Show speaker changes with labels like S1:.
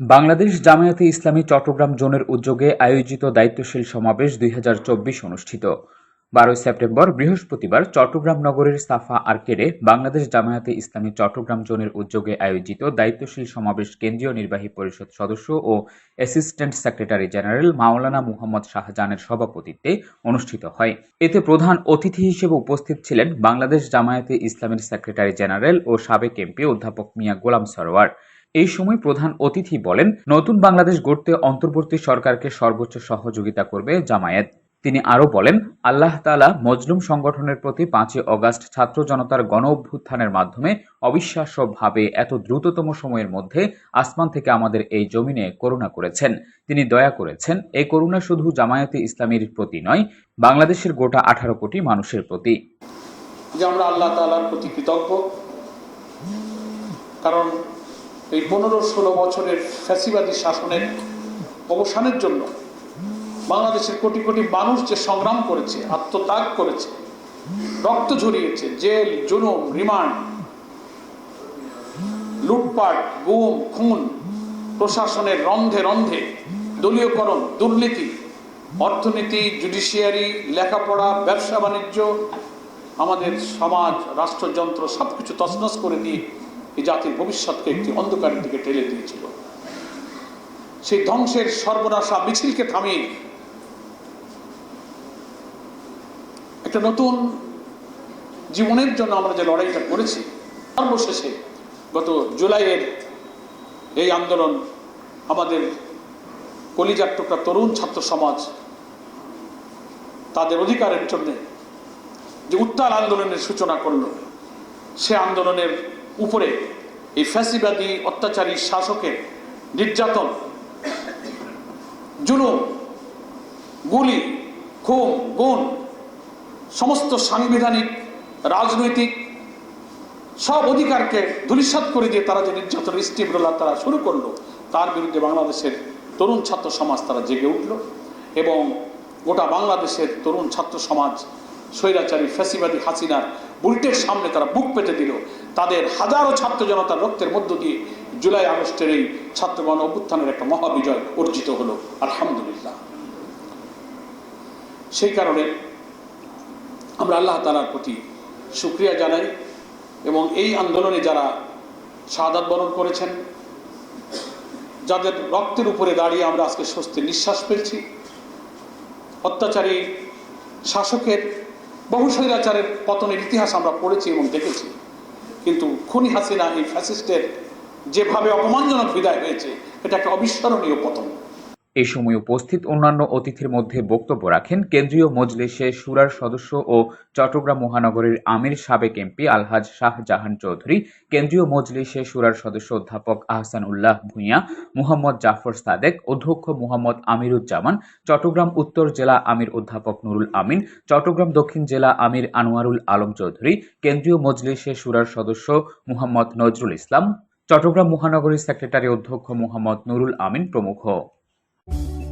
S1: বাংলাদেশ জামায়াতে ইসলামী চট্টগ্রাম জোনের উদ্যোগে আয়োজিত দায়িত্বশীল সমাবেশ দুই হাজার চব্বিশ অনুষ্ঠিত। বারোই সেপ্টেম্বর বৃহস্পতিবার চট্টগ্রাম নগরের সাফা আর্কেডে বাংলাদেশ জামায়াতে ইসলামী চট্টগ্রাম জোনের উদ্যোগে আয়োজিত দায়িত্বশীল সমাবেশ কেন্দ্রীয় নির্বাহী পরিষদ সদস্য ও assistant secretary general Maulana Muhammad শাহজাহানের সভাপতিত্বে অনুষ্ঠিত হয়। এতে প্রধান অতিথি হিসেবে উপস্থিত ছিলেন বাংলাদেশ জামায়াতে ইসলামের সেক্রেটারি জেনারেল ও সাবেক এমপি অধ্যাপক মিয়া গোলাম সরোয়ার। এই সময় প্রধান অতিথি বলেন, নতুন বাংলাদেশ গড়তে অন্তর্বর্তী সরকারকে সর্বোচ্চ সহযোগিতা করবে জামায়াত। তিনি আরও বলেন, আল্লাহ তালা মজলুম সংগঠনের প্রতি পাঁচই অগাস্ট ছাত্র জনতার গণ অভ্যুত্থানের মাধ্যমে অবিশ্বাস্যভাবে এত দ্রুততম সময়ের মধ্যে আসমান থেকে আমাদের এই জমিনে করুণা করেছেন। তিনি দয়া করেছেন, এই করুণা শুধু জামায়াতে ইসলামীর প্রতি নয়, বাংলাদেশের গোটা আঠারো কোটি মানুষের প্রতি।
S2: আমরা আল্লাহ তালার প্রতি কৃতজ্ঞ, কারণ এই পনেরো ষোলো বছরের ফ্যাসিবাদী শাসনের অবসানের জন্য বাংলাদেশের কোটি কোটি মানুষ যে সংগ্রাম করেছে, আত্মত্যাগ করেছে, রক্ত ঝরিয়েছে, জেল, জুলুম, রিমান্ড, লুটপাট, গুম, খুন, প্রশাসনের রন্ধে রন্ধে দলীয়করণ, দুর্নীতি, অর্থনীতি, জুডিশিয়ারি, লেখাপড়া, ব্যবসা, বাণিজ্য, আমাদের সমাজ, রাষ্ট্রযন্ত্র সব কিছু তছনছ করে দিয়ে এই জাতির ভবিষ্যৎকে একটি অন্ধকারের দিকে ঠেলে দিয়েছিল। সেই ধ্বংসের সর্বনাশা মিছিলকে থামিয়ে একটা নতুন জীবনের জন্য আমরা যে লড়াইটা করেছি, সর্বশেষে গত জুলাইয়ের এই আন্দোলন আমাদের কলিজার টুকরা তরুণ ছাত্র সমাজ তাদের অধিকারের জন্য যে উত্তাল আন্দোলনের সূচনা করল, সে আন্দোলনের উপরে এই ফ্যাসিবাদী অত্যাচারী শাসকের নির্যাতন, জুলুম, গুলি, খুন, গুণ, সমস্ত সাংবিধানিক, রাজনৈতিক সব অধিকারকে ধূলিসাৎ করে দিয়ে তারা যে নির্যাতনের স্টিমরোলার তারা শুরু করল, তার বিরুদ্ধে বাংলাদেশের তরুণ ছাত্র সমাজ তারা জেগে উঠল এবং গোটা বাংলাদেশের তরুণ ছাত্র সমাজ, স্বৈরাচারী ফ্যাসিবাদী হাসিনার বুলটের সামনে তারা বুক পেতে দিল। তাদের হাজারো ছাত্র জনতার রক্তের মধ্য দিয়ে জুলাই আগস্টের এই ছাত্রগণ অভ্যুত্থানের একটা মহাবিজয় অর্জিত হলো। আলহামদুলিল্লাহ। সেই কারণে আমরা আল্লাহ তালার প্রতি সুক্রিয়া জানাই এবং এই আন্দোলনে যারা শাহাদাত বরণ করেছেন, যাদের রক্তের উপরে দাঁড়িয়ে আমরা আজকে স্বস্তির নিঃশ্বাস পেয়েছি অত্যাচারী শাসকের, বহু স্বৈরাচারের পতনের ইতিহাস আমরা পড়েছি এবং দেখেছি। কিন্তু খুনি হাসিনা এই ফ্যাসিস্টের যেভাবে অপমানজনক বিদায় হয়েছে এটা একটা অবিস্মরণীয় পতন।
S1: এই সময় উপস্থিত অন্যান্য অতিথির মধ্যে বক্তব্য রাখেন কেন্দ্রীয় মজলিসে সুরার সদস্য ও চট্টগ্রাম মহানগরীর আমির সাবেক এমপি আলহাজ শাহজাহান চৌধুরী, কেন্দ্রীয় মজলিসে সুরার সদস্য অধ্যাপক আহসান উল্লাহ ভূঁইয়া, মুহাম্মদ জাফর সাদেক, অধ্যক্ষ মুহাম্মদ আমিরুজ্জামান, চট্টগ্রাম উত্তর জেলা আমির অধ্যাপক নুরুল আমিন, চট্টগ্রাম দক্ষিণ জেলা আমির আনোয়ারুল আলম চৌধুরী, কেন্দ্রীয় মজলিসে সুরার সদস্য মুহাম্মদ নজরুল ইসলাম, চট্টগ্রাম মহানগরীর সেক্রেটারি অধ্যক্ষ মুহাম্মদ নুরুল আমিন প্রমুখ। you